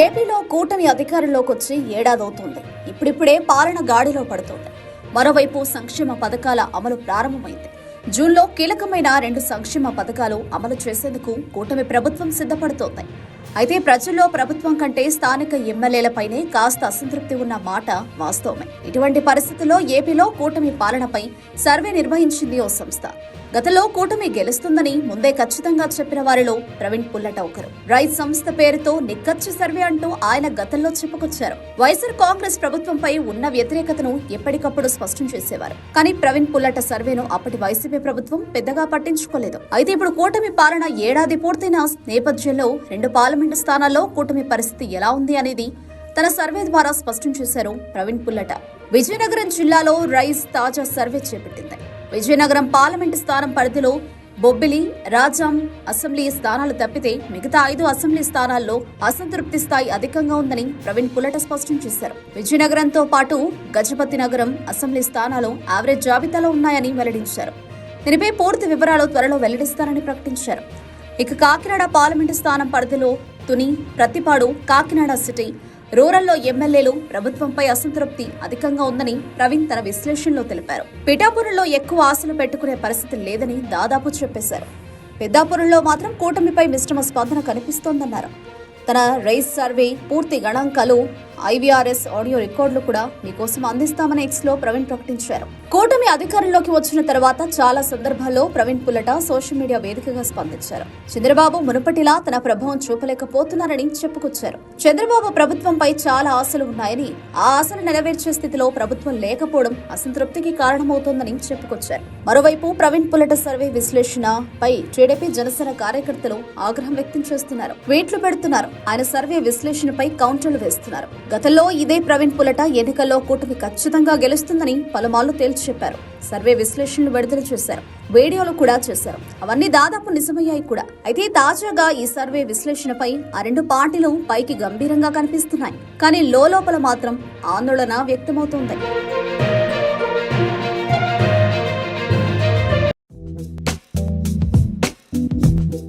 ఏపీలో కూటమి అధికారంలోకి వచ్చి ఏడాదవుతుంది. ఇప్పుడిప్పుడే పాలన గాడిలో పడుతోంది. మరోవైపు సంక్షేమ పథకాల అమలు ప్రారంభమైంది. జూన్లో కీలకమైన రెండు సంక్షేమ పథకాలు అమలు చేసేందుకు కూటమి ప్రభుత్వం సిద్ధపడుతోంది. అయితే ప్రజల్లో ప్రభుత్వం కంటే స్థానిక ఎమ్మెల్యేలపైనే కాస్త అసంతృప్తి ఉన్న మాట వాస్తవమే. ఇటువంటి పరిస్థితుల్లో ఏపీలో కూటమి పాలనపై సర్వే నిర్వహించింది ఓ సంస్థ. గతంలో కూటమి గెలుస్తుందని ముందే ఖచ్చితంగా చెప్పిన వారిలో ప్రవీణ్ పుల్లట ఒకరు. రైస్ సంస్థ పేరుతో నిక్కచ్చు సర్వే అంటూ ఆయన గతంలో చెప్పుకొచ్చారు. వైఎస్ఆర్ కాంగ్రెస్ ప్రభుత్వంపై ఉన్న వ్యతిరేకతను ఎప్పటికప్పుడు స్పష్టం చేసేవారు. కానీ ప్రవీణ్ పుల్లట సర్వేను అప్పటి వైసీపీ ప్రభుత్వం పెద్దగా పట్టించుకోలేదు. అయితే ఇప్పుడు కూటమి పాలన ఏడాది పూర్తయిన నేపథ్యంలో రెండు పార్లమెంటు స్థానాల్లో కూటమి పరిస్థితి ఎలా ఉంది అనేది తన సర్వే ద్వారా స్పష్టం చేశారు ప్రవీణ్ పుల్లట. విజయనగరం జిల్లాలో రైస్ తాజా సర్వే చేపట్టింది. విజయనగరం పార్లమెంటు స్థానం పరిధిలో బొబ్బిలి రాజాం అసెంబ్లీ స్థానాలు తప్పితే మిగతా ఐదు అసెంబ్లీ స్థానాల్లో అసంతృప్తి స్థాయి అధికంగా ఉందని ప్రవీణ్ పుల్లట స్పష్టం చేశారు. విజయనగరంతో పాటు గజపతి నగరం అసెంబ్లీ స్థానాలు యావరేజ్ జాబితాలో ఉన్నాయని వెల్లడించారు. దీనిపై పూర్తి వివరాలు త్వరలో వెల్లడిస్తారని ప్రకటించారు. ఇక కాకినాడ పార్లమెంటు స్థానం పరిధిలో తుని ప్రతిపాడు కాకినాడ సిటీ రూరల్లో ఎమ్మెల్యేలు ప్రభుత్వంపై అసంతృప్తి అధికంగా ఉందని ప్రవీణ్ తన విశ్లేషణలో తెలిపారు. పిఠాపురంలో ఎక్కువ ఆశలు పెట్టుకునే పరిస్థితి లేదని దాదాపు చెప్పేశారు. పెద్దాపురంలో మాత్రం కూటమిపై మిశ్రమ స్పందన కనిపిస్తోందన్నారు. తన రైస్ సర్వే పూర్తి గణాంకాలు ఐవీఆర్ఎస్ ఆడియో రికార్డులు కూడా మీకోసం అందిస్తామని ఎక్స్లో ప్రవీణ్ ప్రకటించారు. కూటమి అధికారంలోకి వచ్చిన తర్వాత చాలా సందర్భాల్లో ప్రవీణ్ పుల్లట సోషల్ మీడియా వేదికగా స్పందించారు. చంద్రబాబు మునుపటిలా తన ప్రభావం చూపలేకపోతున్నారని చెప్పుకొచ్చారు. చంద్రబాబు ప్రభుత్వంపై చాలా ఆశలు ఉన్నాయని ఆ ఆశలు నెరవేర్చే స్థితిలో ప్రభుత్వం లేకపోవడం అసంతృప్తికి కారణమవుతోందని చెప్పుకొచ్చారు. మరోవైపు ప్రవీణ్ పుల్లట సర్వే విశ్లేషణ పై టీడీపీ జనసేన కార్యకర్తలు ఆగ్రహం వ్యక్తం చేస్తున్నారు. ట్వీట్లు పెడుతున్నారు. ఆయన సర్వే విశ్లేషణపై కౌంటర్లు వేస్తున్నారు. గతంలో ఇదే ప్రవీణ్ పులట ఎన్నికల్లో కూటమి ఖచ్చితంగా గెలుస్తుందని పలుమార్లు తేల్చి చెప్పారు. సర్వే విశ్లేషణలు విడుదల చేశారు. వీడియోలు కూడా చేశారు. అవన్నీ దాదాపు నిజమయ్యాయి కూడా. అయితే తాజాగా ఈ సర్వే విశ్లేషణపై ఆ రెండు పార్టీలు పైకి గంభీరంగా కనిపిస్తున్నాయి. కానీ లోపల మాత్రం ఆందోళన వ్యక్తమవుతోంది.